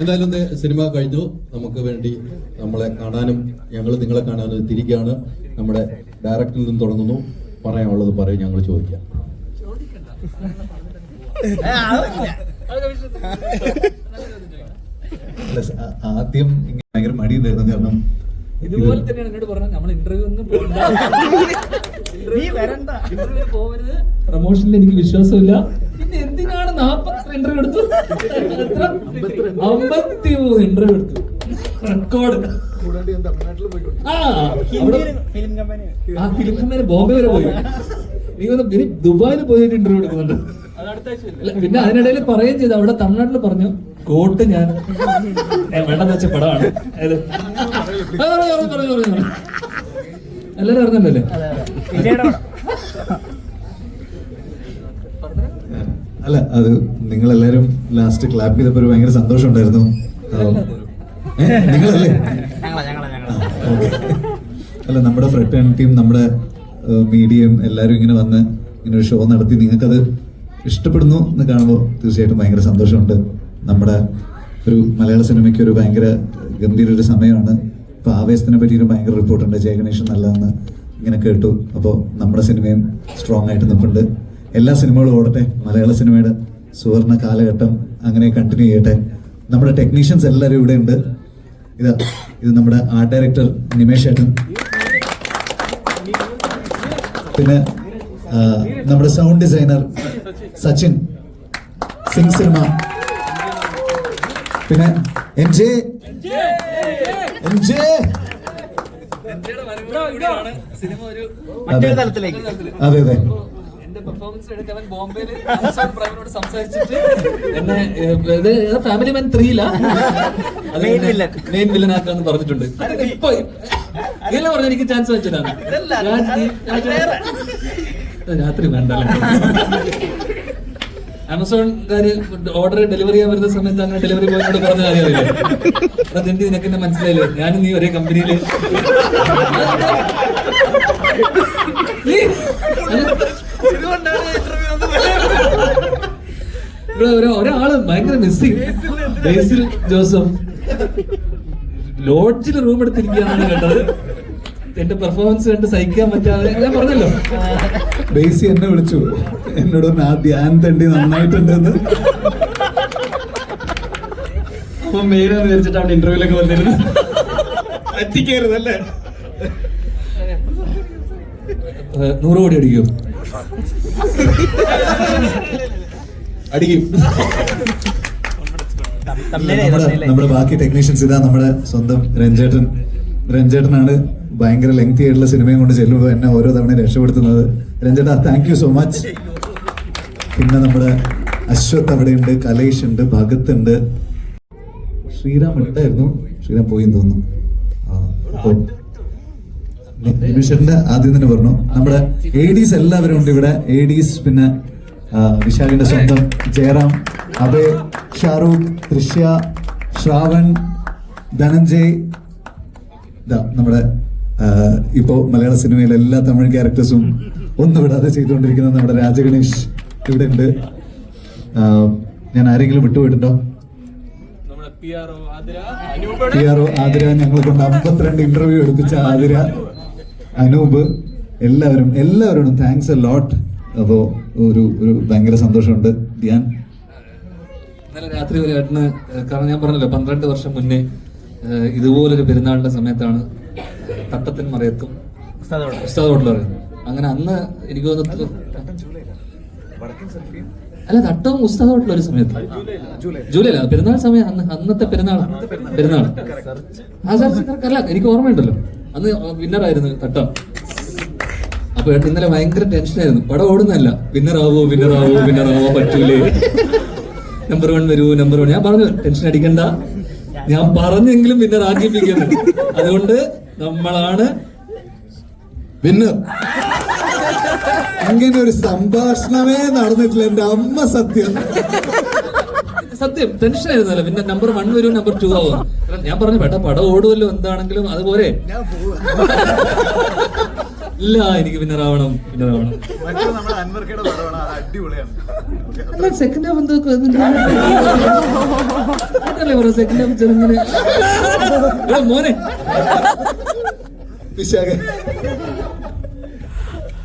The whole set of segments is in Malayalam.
എന്തായാലും സിനിമ കഴിഞ്ഞു. നമുക്ക് വേണ്ടി നമ്മളെ കാണാനും ഞങ്ങൾ നിങ്ങളെ കാണാനും തിരികെയാണ്. നമ്മുടെ ഡയറക്ടറിൽ നിന്ന് തുടങ്ങുന്നു. പറയാനുള്ളത് പറയും ഞങ്ങൾ ചോദിക്കാം. ആദ്യം ഭയങ്കര മടി തരുന്നത് കാരണം ഇതുപോലെ തന്നെയാണ് എന്നോട് പറഞ്ഞത്. നമ്മൾ ഇന്റർവ്യൂ ഒന്നും ഇന്റർവ്യൂ പോവരുത്. പ്രൊമോഷനിൽ എനിക്ക് വിശ്വാസമില്ല. പിന്നെ എന്തിനാണ് നാപ്പത്തി ഇന്റർവ്യൂ എടുത്തു? അമ്പത്തി മൂന്ന് ഇന്റർവ്യൂ എടുത്തു. റെക്കോർഡ് ഫിലിം കമ്പനി ബോംബെ വരെ പോയി. നീ ഒന്ന് ഇനി ദുബായിൽ പോയിട്ട് ഇന്റർവ്യൂ എടുക്കുന്നുണ്ട്. പിന്നെ അതിനിടയിൽ പറയുകയും ചെയ്തു. അവിടെ തമിഴ്നാട്ടിൽ പറഞ്ഞു കോട്ട് ഞാൻ. ഞാൻ വേണ്ടെന്ന് വെച്ച പടമാണ്. പറഞ്ഞു. എല്ലാരും അറിഞ്ഞല്ലേ അല്ല അത് നിങ്ങൾ എല്ലാരും ലാസ്റ്റ് ക്ലാപ്പ് ചെയ്തപ്പോ ഒരു ഭയങ്കര സന്തോഷം ഉണ്ടായിരുന്നു. നിങ്ങളല്ലേ. അല്ല നമ്മുടെ ഫ്രണ്ട് ടീം നമ്മുടെ മീഡിയയും എല്ലാരും ഇങ്ങനെ വന്ന് ഇങ്ങനെ ഒരു ഷോ നടത്തി. നിങ്ങൾക്കത് ഇഷ്ടപ്പെടുന്നു എന്ന് കാണുമ്പോൾ തീർച്ചയായിട്ടും ഭയങ്കര സന്തോഷമുണ്ട്. നമ്മുടെ ഒരു മലയാള സിനിമയ്ക്ക് ഒരു ഭയങ്കര ഗംഭീര ഒരു സമയമാണ്. ഇപ്പൊ ആവേശത്തിനെ പറ്റി ഒരു ഭയങ്കര റിപ്പോർട്ടുണ്ട് ജയഗണേഷൻ നല്ലതെന്ന് ഇങ്ങനെ കേട്ടു. അപ്പോൾ നമ്മുടെ സിനിമയും സ്ട്രോങ് ആയിട്ട് നിൽപ്പുണ്ട് എല്ലാ സിനിമകളും ഓടട്ടെ. മലയാള സിനിമയുടെ സുവർണ കാലഘട്ടം അങ്ങനെ കണ്ടിന്യൂ ചെയ്യട്ടെ. നമ്മുടെ ടെക്നീഷ്യൻസ് എല്ലാവരും ഇവിടെ ഉണ്ട്. ഇത് ഇത് നമ്മുടെ ആർട്ട് ഡയറക്ടർ നിമേഷ് ഏട്ടൻ. പിന്നെ നമ്മുടെ sound designer Sachin. Sync cinema. പിന്നെ എം ജെ സിനിമ ഒരു അതെ. അതെ അതെ. എന്റെ പെർഫോമൻസ് എടുക്കാൻ അവൻ ബോംബെയിൽ പ്രൈമിനോട് സംസാരിച്ചിട്ട് എന്നെ ഫാമിലി മാൻ ത്രീയില മെയിൻ വില്ലൻ ആക്കാന്ന് പറഞ്ഞിട്ടുണ്ട്. ഇപ്പൊ ഇതെല്ലാം പറഞ്ഞ എനിക്ക് ചാൻസ് വെച്ചിട്ടാണ്. രാത്രി വേണ്ടല്ലോ. ആമസോൺകാര് ഓർഡർ ഡെലിവറി ചെയ്യാൻ വരുന്ന സമയത്ത് അങ്ങനെ ഡെലിവറി ബോയിനോട് പറഞ്ഞ കാര്യമില്ല അതെന്ത് നിനക്ക് എന്നെ മനസ്സിലായില്ലേ? ഞാനും നീ ഒരേ കമ്പനിയിൽ ഒരാൾ ഭയങ്കര മിസ്സിങ് ജോസഫ്. ലോഡ്ജിൽ റൂം എടുത്തിരിക്കുകയാണ് കേട്ടത്. എന്റെ പെർഫോമൻസ് കണ്ട് സഹിക്കാൻ പറ്റാതെ ഞാൻ പറഞ്ഞല്ലോ. ബേസി എന്നെ വിളിച്ചു. എന്നോട് പറഞ്ഞു, ആ ധ്യാൻ തണ്ടി നന്നായിട്ടുണ്ടെന്ന്. അപ്പൊ മേലെന്ന് വിചാരിച്ചിട്ട് അവിടെ ഇന്റർവ്യൂലൊക്കെ വന്നിരുന്നു. എത്തിക്കരുതല്ലേ നൂറ് കോടി അടിക്കും? അടിക്കും. നമ്മുടെ നമ്മുടെ ബാക്കി ടെക്നീഷ്യൻസ് ഇതാ നമ്മുടെ സ്വന്തം രഞ്ജേട്ടൻ. രഞ്ജേട്ടനാണ് ഭയങ്കര ലെങ്തി ആയിട്ടുള്ള സിനിമയും കൊണ്ട് ചെല്ലുമ്പോൾ എന്നെ ഓരോ തവണ രക്ഷപ്പെടുത്തുന്നത്. രഞ്ജേട്ടാ താങ്ക് യു സോ മച്ച് പിന്നെ നമ്മുടെ അശ്വത് അവിടെയുണ്ട് കലേഷ് ഉണ്ട് ഭഗത് ഉണ്ട്. ശ്രീറാം ഉണ്ടായിരുന്നു ശ്രീറാം പോയി തോന്നുന്നു. ആദ്യം തന്നെ പറഞ്ഞു. നമ്മുടെ എഡീസ് എല്ലാവരും ഉണ്ട് ഇവിടെ. എഡീസ് പിന്നെ വിശാലിന്റെ സ്വന്തം ജയറാം അഭയ് ഷാറൂഖ് തൃഷ്യ ശ്രാവൺ ധനഞ്ജയ്. നമ്മുടെ ഇപ്പോ മലയാള സിനിമയിലെ എല്ലാ തമിഴ് ക്യാരക്ടേഴ്സും ഒന്നും വിടാതെ ചെയ്തുകൊണ്ടിരിക്കുന്ന നമ്മുടെ രാജഗണേഷ് ഇവിടെ ഉണ്ട്. ഞാൻ ആരെങ്കിലും വിട്ടുപോയിട്ടുണ്ടോ? പി ആർ ഒ ആതിര ഞങ്ങളെ കൊണ്ട് അമ്പത്തിരണ്ട് ഇന്റർവ്യൂ എടുപ്പിച്ച ആതിര അനൂപ് എല്ലാവരും എല്ലാവരോടും താങ്ക്സ് എ ലോട്ട് അപ്പോ ഒരു ഒരു ഭയങ്കര സന്തോഷമുണ്ട്. ധ്യാൻ. ഇന്നലെ രാത്രി ഒരു ഏട്ടന് കാരണം ഞാൻ പറഞ്ഞല്ലോ പന്ത്രണ്ട് വർഷം മുന്നേ ഇതുപോലൊരു പെരുന്നാളിന്റെ സമയത്താണ് തട്ടത്തിൻ മറയത്തും ഉസ്താദ് ഹോട്ടൽ പറയുന്നത് അങ്ങനെ അന്ന് എനിക്ക് തോന്നുന്നു അല്ല തട്ടവും ഉസ്താദ് ഹോട്ടൽ ഒരു സമയത്ത്. ജൂലൈ പെരുന്നാൾ സമയം അന്ന് അന്നത്തെ പെരുന്നാൾ പെരുന്നാൾ ആ സാർ അല്ല എനിക്ക് ഓർമ്മയുണ്ടല്ലോ. അന്ന് വിന്നർ ആയിരുന്നു തട്ടം. അപ്പൊ ഏട്ടൻ ഇന്നലെ ഭയങ്കര ടെൻഷനായിരുന്നു പടം ഓടുന്നല്ല വിന്നറാവോ വിന്നറാവോ വിന്നറാവോ പറ്റൂലേ. നമ്പർ വൺ വരൂ നമ്പർ വൺ ഞാൻ പറഞ്ഞു ടെൻഷൻ അടിക്കണ്ട. ഞാൻ പറഞ്ഞെങ്കിലും പിന്നെ രാജിപ്പിക്കുന്നു അതുകൊണ്ട് നമ്മളാണ് വിന്നർ. അങ്ങനെ ഒരു സംഭാഷണമേ നടന്നിട്ടില്ല. എന്റെ അമ്മ സത്യം. സത്യം ടെൻഷൻ ആയിരുന്നല്ലോ. പിന്നെ നമ്പർ വൺ വരും നമ്പർ ടു ആവും. ഞാൻ പറഞ്ഞു വേണ്ട പടം ഓടുമല്ലോ എന്താണെങ്കിലും അതുപോലെ. ഇല്ല എനിക്ക് വിന്നർ ആവണം വിന്നർ ആവണം അല്ല സെക്കൻഡ് ഹാഫ് എന്തോ അതല്ലേ പറ സെക്കൻഡ് ഹാഫ് ചെറുങ്ങനെ. മോനെ.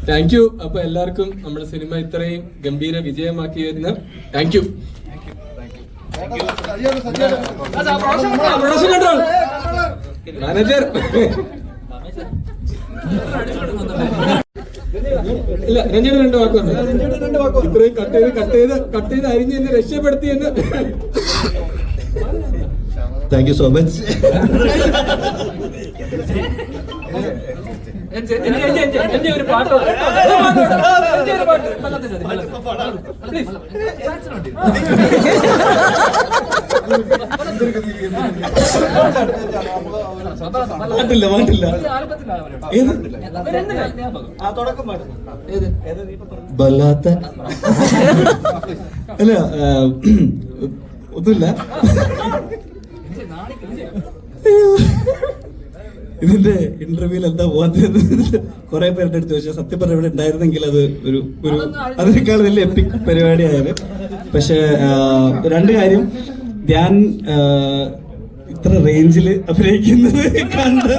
താങ്ക് യു അപ്പൊ എല്ലാവർക്കും നമ്മുടെ സിനിമ ഇത്രയും ഗംഭീര വിജയമാക്കി വരുന്ന താങ്ക് യു മാനേജർ ഇല്ല രഞ്ജന രണ്ട് വാക്കുണ്ട്. ഇത്രയും കട്ട് ചെയ്ത് കട്ട് ചെയ്ത് കട്ട് ചെയ്ത് അരിഞ്ഞ് എന്നെ രക്ഷപ്പെടുത്തി എന്ന്. താങ്ക് യു സോ മച്ച് ഒരു പാട്ടോ ഒരു പാട്ട് ജ്ഞാപകം? ഏത്? ബല്ലാത്ത അല്ല ഒന്നുമില്ല. ഇതിന്റെ ഇന്റർവ്യൂവിൽ എന്താ പോകാത്തത്? കുറെ പേരുടെ അടുത്ത് ചോദിച്ചാൽ സത്യം പറഞ്ഞ ഇവിടെ ഉണ്ടായിരുന്നെങ്കിൽ അത് ഒരു ഒരു അതിനേക്കാൾ വലിയ എപ്പിക് പരിപാടിയായത് പക്ഷെ രണ്ട് കാര്യം. ആ, ഇത്ര റേഞ്ചിൽ അഭിനയിക്കുന്നത് കണ്ട്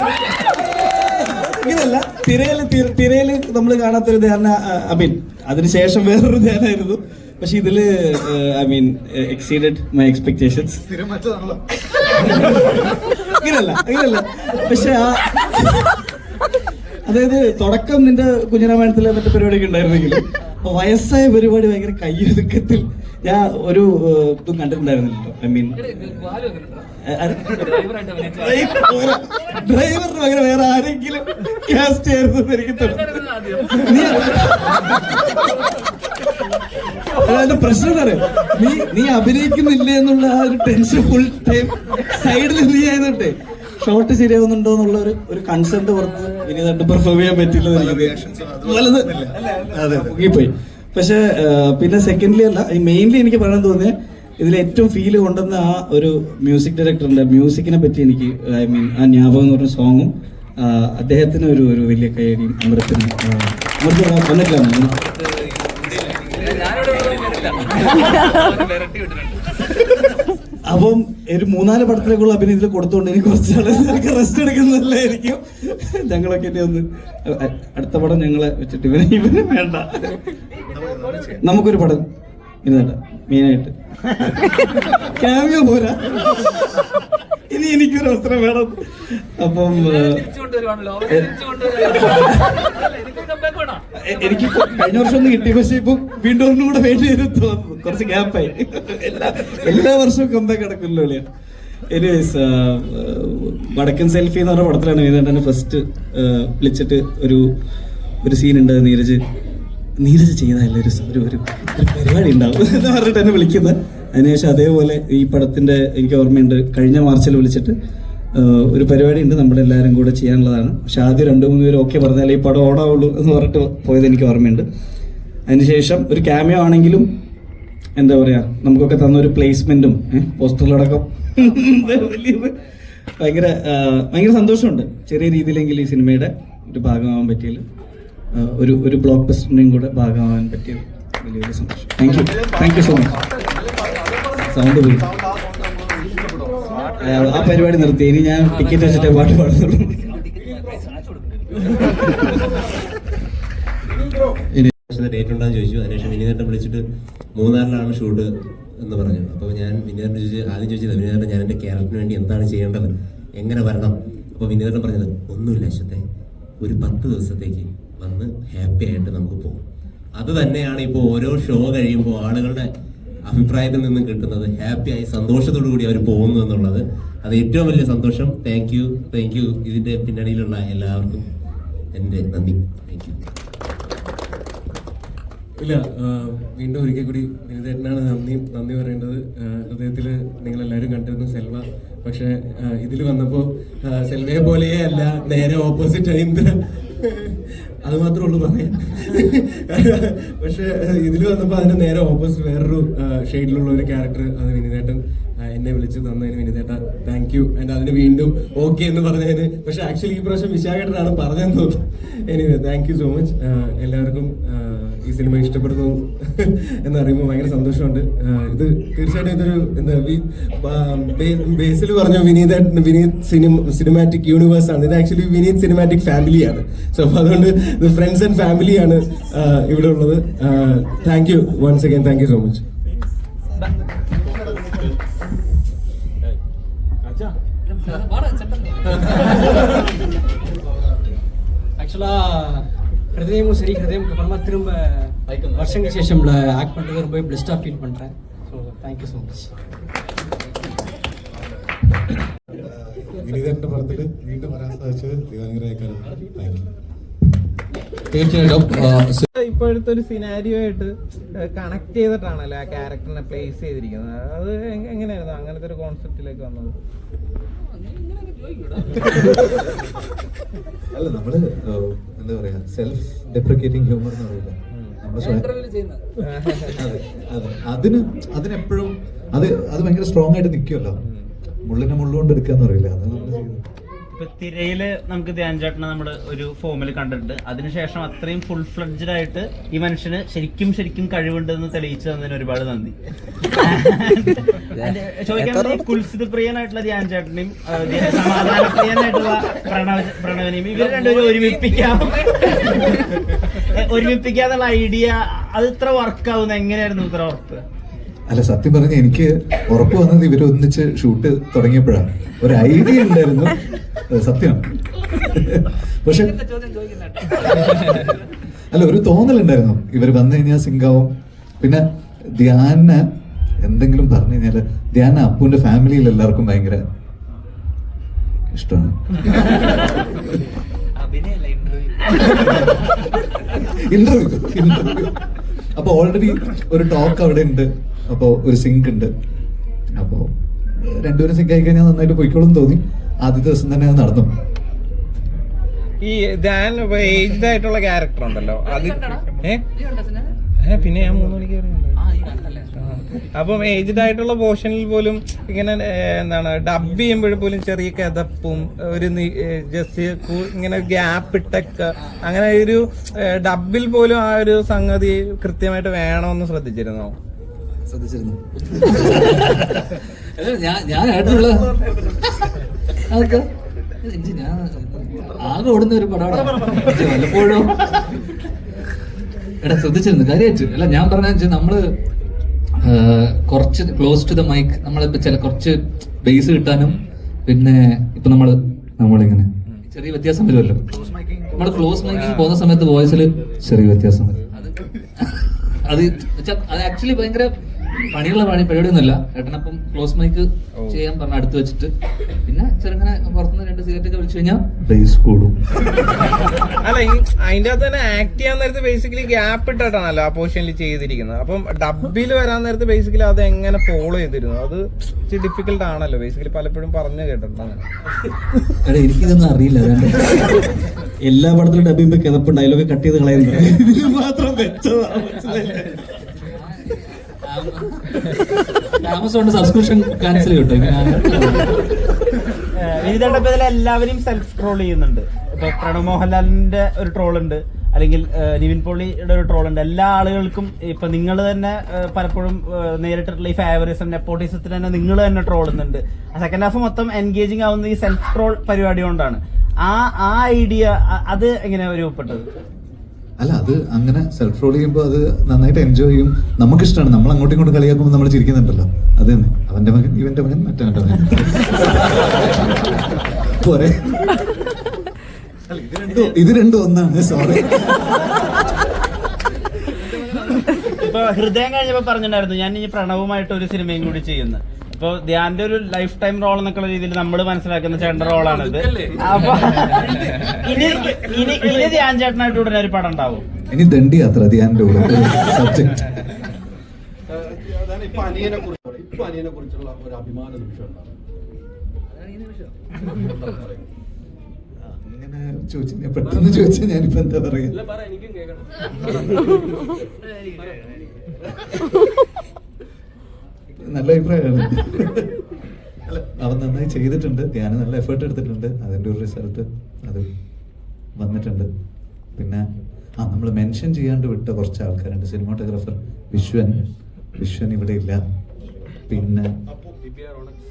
ഇങ്ങനല്ല തിരയിൽ തിര- തിരയിൽ നമ്മൾ കാണാത്തൊരു ധ്യാന ഐ മീൻ അതിനുശേഷം വേറൊരു ധ്യാനായിരുന്നു പക്ഷെ ഇതിൽ I mean exceeded my expectations ഇങ്ങനല്ല ഇങ്ങനല്ല പക്ഷെ ആ അതായത് തുടക്കം നിന്റെ കുഞ്ഞിരാമായണത്തിലെ മറ്റു പരിപാടിയൊക്കെ ഉണ്ടായിരുന്നെങ്കിൽ വയസ്സായ പരിപാടി ഭയങ്കര കയ്യൊതുക്കത്തിൽ ഞാൻ ഒരു ഇതും കണ്ടിട്ടുണ്ടായിരുന്നില്ലല്ലോ ഐ മീൻ ഡ്രൈവറിന് പകരം വേറെ ആരെങ്കിലും കാസ്റ്റ് ചെയ്യായിരുന്നു എനിക്ക് തോന്നുന്നു. പ്രശ്നം അറിയോ? നീ നീ അഭിനയിക്കുന്നില്ല എന്നുള്ള ആ ഒരു ടെൻഷൻ ഫുൾ ടൈം സൈഡിൽ നീ ആയതുകൊണ്ടേ ഷോട്ട് ശരിയാവുന്നുണ്ടോ എന്നുള്ള ഒരു ഒരു കൺസെന്റ് പുറത്ത് ഇനി പെർഫോം ചെയ്യാൻ പറ്റില്ല പോയി പക്ഷെ പിന്നെ സെക്കൻഡ്ലി അല്ല മെയിൻലി എനിക്ക് പറയാൻ തോന്നിയത് ഇതിൽ ഏറ്റവും ഫീൽ കൊണ്ടുവന്ന ആ ഒരു മ്യൂസിക് ഡയറക്ടറിന്റെ മ്യൂസിക്കിനെ പറ്റി എനിക്ക് ഐ മീൻ ആ ഞാപകം എന്ന് പറഞ്ഞ സോങ്ങും അദ്ദേഹത്തിന് ഒരു ഒരു വലിയ കൈയടിയും അമൃത്തിന് അമൃത് വന്നിട്ടില്ല അപ്പം ഒരു മൂന്നാൽ പടത്തിലേക്കുള്ള അഭിനയത്തിൽ കൊടുത്തോണ്ട് എനിക്ക് കുറച്ച് നാളെ റെസ്റ്റ് എടുക്കുന്നതല്ലായിരിക്കും ഞങ്ങളൊക്കെ ഇനി ഒന്ന് അടുത്ത പടം ഞങ്ങളെ വെച്ചിട്ട് ഇവനെ ഇവന് വേണ്ട. നമുക്കൊരു പടം ഇന്നല്ല മെയിനായിട്ട്. ക്യാമിയോ പോരാ? ഇനി എനിക്കൊരു അവസരം വേണം. അപ്പം. എനിക്ക് കഴിഞ്ഞ വർഷം ഒന്ന് കിട്ടി പക്ഷെ ഇപ്പം വീണ്ടും ഒന്നുകൂടെ വേണ്ടി വരും തോന്നുന്നു കുറച്ച് ഗ്യാപ്പായി എല്ലാ എല്ലാ വർഷവും കമ്പാക്ക് നടക്കില്ല അല്ലേ? എനിവേസ് വടക്കൻ സെൽഫി എന്ന് പറഞ്ഞ പടത്തിലാണ് വീണ്ടും ഫസ്റ്റ് വിളിച്ചിട്ട് ഒരു ഒരു സീൻ ഉണ്ട്. നീരജ് നീരജ് ഒരു ഒരു ഒരു പരിപാടി ഉണ്ടാവും എന്ന് പറഞ്ഞിട്ട് എന്നെ വിളിക്കുന്നത്. അതിനുശേഷം അതേപോലെ ഈ പടത്തിന്റെ എനിക്ക് ഓർമ്മയുണ്ട്. കഴിഞ്ഞ മാർച്ചിൽ വിളിച്ചിട്ട് ഒരു പരിപാടി ഉണ്ട് നമ്മുടെ എല്ലാവരും കൂടെ ചെയ്യാനുള്ളതാണ്. പക്ഷെ ആദ്യം രണ്ട് മൂന്ന് പേര് ഓക്കെ പറഞ്ഞാലേ ഈ പടം ഓടാവുള്ളൂ എന്ന് പറഞ്ഞിട്ട് പോയത് എനിക്ക് ഓർമ്മയുണ്ട്. അതിനുശേഷം ഒരു ക്യാമിയോ ആണെങ്കിലും എന്താ പറയാ നമുക്കൊക്കെ തന്ന ഒരു പ്ലേസ്മെന്റും പോസ്റ്ററിലടക്കം. ഭയങ്കര ഭയങ്കര സന്തോഷമുണ്ട്. ചെറിയ രീതിയിലെങ്കിൽ ഈ സിനിമയുടെ ഒരു ഭാഗമാവാൻ പറ്റിയത്. ഒരു ഒരു ബ്ലോക്ക് ബസ്റ്ററിന്റെയും കൂടെ ഭാഗമാവാൻ പറ്റിയത് വലിയ വലിയ സന്തോഷം. Thank you thank you so much sound പോയി. ആ, പരിപാടി നിർത്തി. ഇനി ഞാൻ ടിക്കറ്റ് വെച്ചിട്ടേ പാട്ട് പാടുന്നുള്ളൂ. ഡേറ്റ് ഉണ്ടെന്ന് ചോദിച്ചു. അതിനുശേഷം വിനീതേട്ടൻ വിളിച്ചിട്ട് മൂന്നാറിലാണ് ഷൂട്ട് എന്ന് പറഞ്ഞു. അപ്പോൾ ഞാൻ വിനീതേട്ടൻ ചോദിച്ചു ആദ്യം ചോദിച്ചത് വിനീതേട്ടൻ ഞാൻ എന്റെ ക്യാരക്ടറിന് വേണ്ടി എന്താണ് ചെയ്യേണ്ടത്? എങ്ങനെ വരണം? അപ്പോൾ വിനീതേട്ടൻ പറഞ്ഞത് ഒന്നുമില്ല അശ്വത്തെ. ഒരു പത്ത് ദിവസത്തേക്ക് വന്ന് ഹാപ്പി ആയിട്ട് നമുക്ക് പോകും. അത് തന്നെയാണ് ഇപ്പോൾ ഓരോ ഷോ കഴിയുമ്പോൾ ആളുകളുടെ അഭിപ്രായത്തിൽ നിന്നും കിട്ടുന്നത് ഹാപ്പിയായി സന്തോഷത്തോടു കൂടി അവർ പോകുന്നു എന്നുള്ളത്. അത് ഏറ്റവും വലിയ സന്തോഷം. താങ്ക് യു താങ്ക് യു ഇതിന്റെ പിന്നണിയിലുള്ള എല്ലാവർക്കും എന്റെ നന്ദി. താങ്ക് യു ഇല്ല വീണ്ടും ഒരിക്കൽ കൂടി വിനിതേട്ടനാണ് നന്ദി നന്ദി പറയേണ്ടത്. ഹൃദയത്തിൽ നിങ്ങൾ എല്ലാവരും കണ്ടിരുന്നു സെൽവ. പക്ഷെ ഇതിൽ വന്നപ്പോൾ സെൽവയെ പോലെയേ അല്ല നേരെ ഓപ്പോസിറ്റ് ഇന്ദ്ര അത് മാത്രമേ ഉള്ളൂ പറയാൻ. പക്ഷെ ഇതിൽ വന്നപ്പോൾ അതിന് നേരെ ഓപ്പോസിറ്റ് വേറൊരു ഷെയ്ഡിലുള്ള ഒരു ക്യാരക്ടർ അത് വിനിതേട്ടൻ എന്നെ വിളിച്ച് തന്നതിന് വിനിതേട്ട താങ്ക് യു ആൻഡ് അതിന് വീണ്ടും ഓക്കെ എന്ന് പറഞ്ഞതിന് പക്ഷെ ആക്ച്വലി ഈ പ്രാവശ്യം വിശാഖേട്ടനാണ് പറഞ്ഞതെന്ന് തോന്നുന്നു. Anyway thank you so much എല്ലാവർക്കും ഈ സിനിമ ഇഷ്ടപ്പെടുന്നു എന്ന് അറിയുമ്പോൾ ഭയങ്കര സന്തോഷമുണ്ട്. ഇത് തീർച്ചയായിട്ടും ഇതൊരു എന്താ ബേസിൽ പറഞ്ഞു Vineeth Vineeth cinema cinematic universe ആണ്. ഇത് ആക്ച്വലി വിനീത് സിനിമാറ്റിക് ഫാമിലിയാണ് സോ അപ്പോൾ അതുകൊണ്ട് ഇത് ഫ്രണ്ട്സ് ആൻഡ് ഫാമിലിയാണ് ഇവിടെ ഉള്ളത്. Thank you once again thank you so much ആക്ച്വലാ ஹிருதயமும் சரி ஹிருதயமுக்கு அப்புறமா திரும்ப வருஷங்களுக்கு சேஷம்ல ஆக்ட் பண்ணுறது ரொம்ப பிளஸ்டாக ஃபீல் பண்ணுறேன் ஸோ தேங்க்யூ ஸோ மச் വിനീതന്റെ പടത്തിൽ വീണ്ടും വരാൻ സാധിച്ചത് ദൈവാനുഗ്രഹിക്കാനാണ് താങ്ക് യു തീർച്ചയായിട്ടും ആ, ഇപ്പോഴത്തെ ഒരു സിനാരിയോ ആയിട്ട് കണക്ട് ചെയ്തിട്ടാണല്ലോ ആ ക്യാരക്ടറിനെ പ്ലേസ് ചെയ്തിരിക്കുന്നത് അത് എങ്- എങ്ങനെയായിരുന്നു അങ്ങനത്തെ ഒരു കോൺസെപ്റ്റിലേക്ക് വന്നത് അല്ല നമ്മൾ എന്താ പറയാ സെൽഫ് ഡെപ്രിക്കേറ്റിംഗ് ഹ്യൂമർ എന്ന് പറയില്ല? നമ്മൾ അതെ അതെ. അതിന് അതിനെപ്പോഴും അത് അത് ഭയങ്കര സ്ട്രോങ് ആയിട്ട് നിൽക്കുമല്ലോ മുള്ളിനെ മുള്ളുകൊണ്ട് എടുക്കാന്ന് പറയില്ല? അതാണ് നമ്മൾ ചെയ്യുന്നത്. ഇപ്പൊ തിരയിൽ നമുക്ക് ധ്യാൻ ചേട്ടനെ നമ്മൾ ഒരു ഫോമിൽ കണ്ടിട്ടുണ്ട്. അതിനുശേഷം അത്രയും ഫുൾ ഫ്ലഡ്ജഡ് ആയിട്ട് ഈ മനുഷ്യന് ശരിക്കും ശരിക്കും കഴിവുണ്ടെന്ന് തെളിയിച്ചു തന്നതിന് ഒരുപാട് നന്ദി. ചോദിക്കാൻ കുൽസിത് പ്രിയനായിട്ടുള്ള ധ്യാൻ ചേട്ടനെയും ആ, ധ്യാ- സമാധാന പ്രിയനായിട്ടുള്ള പ്രണവ പ്രണവനെയും ഇവർ രണ്ടുപേരും ഒരുമിപ്പിക്കാം. ഒരുമിപ്പിക്കാന്നുള്ള ഐഡിയ അത് ഇത്ര വർക്ക് ആവുന്ന എങ്ങനെയായിരുന്നു ഇത്ര ഉറപ്പ്? അല്ല സത്യം പറഞ്ഞ എനിക്ക് ഉറപ്പ് വന്നത് ഇവരൊന്നിച്ച് ഷൂട്ട് തുടങ്ങിയപ്പോഴാണ്. ഒരു ഐഡിയ ഉണ്ടായിരുന്നു. സത്യം. പക്ഷെ അല്ല ഒരു തോന്നലുണ്ടായിരുന്നു. ഇവർ വന്നു കഴിഞ്ഞാൽ സിംഗാവും. പിന്നെ ധ്യാന എന്തെങ്കിലും പറഞ്ഞു കഴിഞ്ഞാൽ ധ്യാന അപ്പുവിന്റെ ഫാമിലിയിൽ എല്ലാവർക്കും ഭയങ്കര ഇഷ്ടമാണ്. ഇന്റർവ്യൂ ഇന്റർവ്യൂ അപ്പൊ ഓൾറെഡി ഒരു ടോക്ക് അവിടെ ഉണ്ട്. അപ്പൊ ഒരു സിങ്ക് ഉണ്ട്. അപ്പൊ രണ്ടുപേരും സിങ്ക് ആയി കഴിഞ്ഞാൽ നന്നായിട്ട് പോയിക്കോളും തോന്നി. ആദ്യത്തെ ദിവസം തന്നെ അത് നടന്നു. ഈ ഞാൻ ഏജ്ഡ് ആയിട്ടുള്ള ക്യാരക്ടർ ഉണ്ടല്ലോ. അത് ഏ? പിന്നെ ഞാൻ മൂന്ന് മണിക്ക് അപ്പം ഏജ്ഡ് ആയിട്ടുള്ള പോർഷനിൽ പോലും ഇങ്ങനെ എന്താണ് ഡബ് ചെയ്യുമ്പോഴും പോലും ചെറിയ കഥപ്പും ഒരു ജസ്റ്റ് ഇങ്ങനെ ഗ്യാപ്പ് ഇട്ടൊക്കെ അങ്ങനെ ഒരു ഡബിൽ പോലും ആ ഒരു സംഗതി കൃത്യമായിട്ട് വേണമെന്ന് ശ്രദ്ധിച്ചിരുന്നോ? ശ്രദ്ധിച്ചിരുന്നു. അല്ല, ഞാൻ ഞാൻ ആകെ ഓടുന്ന ഒരു പടമാണ്. വല്ലപ്പോഴും എടാ ശ്രദ്ധിച്ചിരുന്നു കാര്യമായിട്ട് അല്ല ഞാൻ പറഞ്ഞ വെച്ചാൽ നമ്മൾ കുറച്ച് ക്ലോസ് ടു ദ മൈക്ക് നമ്മളിപ്പോ ചില കുറച്ച് ബേസ് കിട്ടാനും പിന്നെ ഇപ്പൊ നമ്മൾ നമ്മളിങ്ങനെ ചെറിയ വ്യത്യാസം വരുമല്ലോ. നമ്മൾ ക്ലോസ് മൈക്കിങ് പോകുന്ന സമയത്ത് വോയിസിൽ ചെറിയ വ്യത്യാസം വരും. അത് അത് ആക്ച്വലി ഭയങ്കര പണിയുള്ള പണി പരിപാടിയൊന്നുമില്ല. ഏട്ടനപ്പം ക്ലോസ് മൈക്ക് ചെയ്യാൻ പറഞ്ഞ അടുത്ത് വെച്ചിട്ട്. പിന്നെ ചെറുങ്ങനെ പുറത്തുനിന്ന് രണ്ട് സിഗരറ്റ് ഒക്കെ വിളിച്ചു കഴിഞ്ഞാൽ ബേസ് കൂടും. അല്ല അതിന്റെ അകത്ത് തന്നെ ആക്ട് ചെയ്യാൻ നേരത്ത് ബേസിക്കലി ഗ്യാപ്പ് ഇട്ടിട്ടാണല്ലോ ആ പോർഷനിൽ ചെയ്തിരിക്കുന്നത്. അപ്പം ഡബിൽ വരാൻ നേരത്ത് ബേസിക്കലി അത് എങ്ങനെ ഫോളോ ചെയ്തിരുന്നു? അത് ഇച്ചിരി ഡിഫിക്കൽട്ട് ആണല്ലോ. ബേസിക്കലി പലപ്പോഴും പറഞ്ഞു കേട്ടിട്ടുണ്ട് എനിക്കിതൊന്നും അറിയില്ല. എല്ലാ പടത്തിലും ഡബ് ചെയ്യുമ്പോ കിതപ്പ് ഡയലോഗ് കട്ട് ചെയ്ത് കളയുന്നു മാത്രം വെച്ചതാ മനസ്സിലായില്ലേ? ആമസോണിന്റെ സബ്സ്ക്രിപ്ഷൻ ക്യാൻസൽ കിട്ടും വിനീതേട്ടപ്പതിൽ എല്ലാവരും സെൽഫ് ട്രോൾ ചെയ്യുന്നുണ്ട്. ഇപ്പൊ പ്രണവ് മോഹൻലാലിന്റെ ഒരു ട്രോൾ ഉണ്ട് അല്ലെങ്കിൽ നിവിൻ പോളിയുടെ ഒരു ട്രോൾ ഉണ്ട്. എല്ലാ ആളുകൾക്കും ഇപ്പൊ നിങ്ങൾ തന്നെ പലപ്പോഴും നേരിട്ടിട്ടുള്ള ഈ ഫേവറിസം നെപ്പോട്ടിസത്തിന് തന്നെ നിങ്ങൾ തന്നെ ട്രോളുന്നുണ്ട് സെക്കൻഡ് ഹാഫ് മൊത്തം എൻഗേജിങ് ആവുന്ന ഈ സെൽഫ് ട്രോൾ പരിപാടി കൊണ്ടാണ്. ആ ആ ഐഡിയ അത് എങ്ങനെയാ രൂപപ്പെട്ടത്? അല്ല അത് അങ്ങനെ സെൽഫ് റോൾ ചെയ്യുമ്പോൾ അത് നന്നായിട്ട് എൻജോയ് ചെയ്യും. നമുക്കിഷ്ടമാണ് നമ്മൾ അങ്ങോട്ടും ഇങ്ങോട്ടും കളിയാക്കുമ്പോൾ നമ്മൾ ചിരിക്കുന്നുണ്ടല്ലോ. അത് തന്നെ. അവന്റെ മകൻ ഇവന്റെ മകൻ മറ്റവന്റെ മകൻ. പോരെ. ഇത് രണ്ടും ഒന്നാണ്. സോറി ഹൃദയം കഴിഞ്ഞപ്പോ പറഞ്ഞിട്ടുണ്ടായിരുന്നു ഞാൻ ഇനി പ്രണവുമായിട്ട് ഒരു സിനിമയും കൂടി ചെയ്യുന്നു. ഇപ്പൊ ധ്യാന്റെ ഒരു ലൈഫ് ടൈം റോൾ എന്നൊക്കെ രീതിയിൽ നമ്മൾ മനസ്സിലാക്കുന്ന ചേട്ടന്റെ റോളാണിത് അപ്പൊ ഇനി ഇനി ഇനി ധ്യാൻ ചേട്ടനായിട്ട് ഉടനെ ഒരു പടം ഉണ്ടാവും. ഇനി ദണ്ഡി യാത്ര ധ്യാന്റെ കൂടെ. സബ്ജക്ട് അതാണ് ഇപ്പൊ അനിയനെ കുറിച്ച് ഇപ്പൊ അനിയനെ കുറിച്ചുള്ള ഒരു അഭിമാന നിമിഷം. ഉണ്ടാവും അങ്ങനെ ചോദിച്ചു. ഞാൻ പെട്ടെന്ന് ചോദിച്ചാൽ ഞാനിപ്പോ എന്താ പറയാ? നല്ല അഭിപ്രായമാണ്. അവൻ നന്നായി ചെയ്തിട്ടുണ്ട്. ഞാൻ നല്ല എഫേർട്ട് എടുത്തിട്ടുണ്ട്. അതിന്റെ ഒരു റിസൾട്ട് അത് വന്നിട്ടുണ്ട്. പിന്നെ ആ നമ്മൾ മെൻഷൻ ചെയ്യാണ്ട് വിട്ട കുറച്ച് ആൾക്കാരുണ്ട് സിനിമാട്ടോഗ്രാഫർ വിശ്വൻ. വിശ്വൻ ഇവിടെ ഇല്ല. പിന്നെ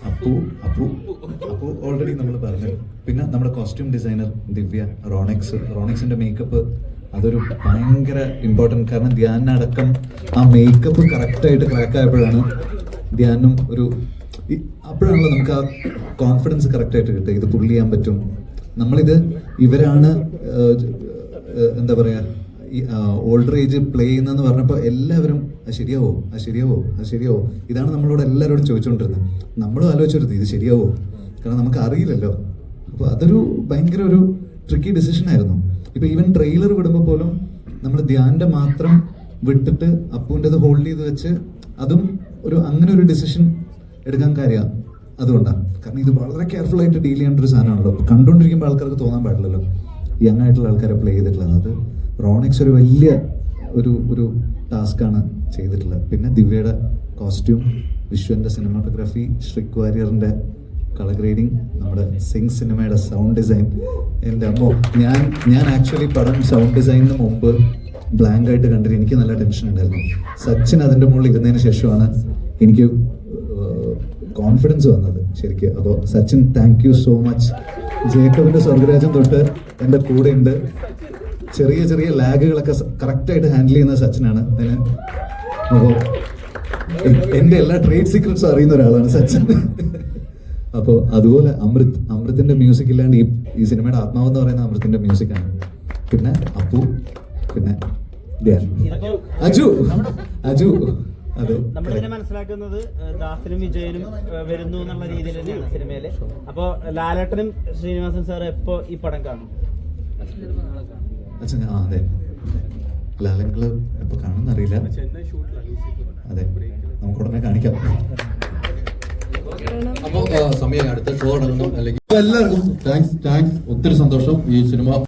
അപ്പു അപ്പു അപ്പു ഓൾറെഡി നമ്മൾ പറഞ്ഞു. പിന്നെ നമ്മുടെ കോസ്റ്റ്യൂം ഡിസൈനർ ദിവ്യ റോണിക്സ്. റോണിക്സിന്റെ മേക്കപ്പ് അതൊരു ഭയങ്കര ഇമ്പോർട്ടന്റ് കാരണം ധ്യാനടക്കം ആ മേക്കപ്പ് കറക്റ്റായിട്ട് ക്രാക്ക് ആയപ്പോഴാണ് ധ്യാനും ഒരു അപ്പോഴാണല്ലോ നമുക്ക് ആ കോൺഫിഡൻസ് കറക്റ്റായിട്ട് കിട്ടുക. ഇത് പുള്ളി ചെയ്യാൻ പറ്റും. നമ്മളിത് ഇവരാണ് എന്താ പറയുക ഓൾഡർ ഏജ് പ്ലേ ചെയ്യുന്നതെന്ന് പറഞ്ഞപ്പോൾ എല്ലാവരും അത് ശരിയാവോ? അത് ശരിയാവോ? അത് ശരിയാവോ? ഇതാണ് നമ്മളോട് എല്ലാവരോടും ചോദിച്ചുകൊണ്ടിരുന്നത്. നമ്മളും ആലോചിച്ചിരുന്നത് ഇത് ശരിയാവോ? കാരണം നമുക്ക് അറിയില്ലല്ലോ. അപ്പോൾ അതൊരു ഭയങ്കര ഒരു ട്രിക്കി ഡിസിഷൻ ആയിരുന്നു. ഇപ്പോൾ ഈവൻ ട്രെയിലർ വിടുമ്പോൾ പോലും നമ്മൾ ധ്യാന്റെ മാത്രം വിട്ടിട്ട് അപ്പുവിന്റെത് ഹോൾഡ് ചെയ്ത് വെച്ച് അതും ഒരു അങ്ങനെ ഒരു ഡിസിഷൻ എടുക്കാൻ കാര്യം അതുകൊണ്ടാണ്. കാരണം ഇത് വളരെ കെയർഫുൾ ആയിട്ട് ഡീൽ ചെയ്യേണ്ട ഒരു സാധനമാണല്ലോ. കണ്ടുകൊണ്ടിരിക്കുമ്പോൾ ആൾക്കാർക്ക് തോന്നാൻ പാടില്ലല്ലോ. യങ് ആയിട്ടുള്ള ആൾക്കാരെ പ്ലേ ചെയ്തിട്ടുള്ളത്. അത് റോണിക്സ് ഒരു വലിയ ഒരു ഒരു ടാസ്ക്കാണ് ചെയ്തിട്ടുള്ളത്. പിന്നെ ദിവ്യയുടെ കോസ്റ്റ്യൂം വിശ്വന്റെ സിനിമാറ്റോഗ്രാഫി ശ്രിക് വാരിയറിന്റെ കളർ ഗ്രേഡിങ് നമ്മുടെ സിംഗ് സിനിമയുടെ സൗണ്ട് ഡിസൈൻ എന്റെ അമ്മോ ഞാൻ ഞാൻ ആക്ച്വലി പടം സൗണ്ട് ഡിസൈനിന് മുമ്പ് ബ്ലാങ്ക് ആയിട്ട് കണ്ടിട്ട് എനിക്ക് നല്ല ടെൻഷൻ ഉണ്ടായിരുന്നു. സച്ചിൻ അതിന്റെ മുകളിൽ ഇരുന്നതിന് ശേഷമാണ് എനിക്ക് കോൺഫിഡൻസ് വന്നത് ശരിക്കും. അപ്പോൾ Sachin thank you so much ജേക്കബിന്റെ സ്വർഗരാജൻ തൊട്ട് എന്റെ കൂടെ ഉണ്ട് ചെറിയ ചെറിയ ലാഗുകളൊക്കെ കറക്റ്റായിട്ട് ഹാൻഡിൽ ചെയ്യുന്ന സച്ചിനാണ്. അതിന് അപ്പോൾ എന്റെ എല്ലാ ട്രേഡ് സീക്രട്സും അറിയുന്ന ഒരാളാണ് സച്ചിൻ. അപ്പോൾ അതുപോലെ അമൃത് അമൃത്തിന്റെ മ്യൂസിക് ഇല്ലാണ്ട് ഈ ഈ സിനിമയുടെ ആത്മാവെന്ന് പറയുന്ന അമൃത്തിന്റെ മ്യൂസിക്കാണ് പിന്നെ അപ്പു പിന്നെ അജു അജു. അതെ നമ്മളിതിനെ മനസ്സിലാക്കുന്നത് ദാസിനും വിജയനും വരുന്നു എന്നുള്ള രീതിയിൽ തന്നെയാണ് സിനിമയിൽ? അപ്പോ ലാലേട്ടനും ശ്രീനിവാസൻ സാർ എപ്പോ ഈ പടം കാണും? അതെ. ലാലങ്കൾ എപ്പോ കാണുന്നറിയില്ല അതെ. നമുക്ക് ഉടനെ കാണിക്കാം. അപ്പോൾ സമയം അടുത്ത ഷോ അടങ്ങണം അല്ലെങ്കിൽ എല്ലാവർക്കും താങ്ക്സ് താങ്ക്സ് ഒത്തിരി സന്തോഷം ഈ സിനിമ.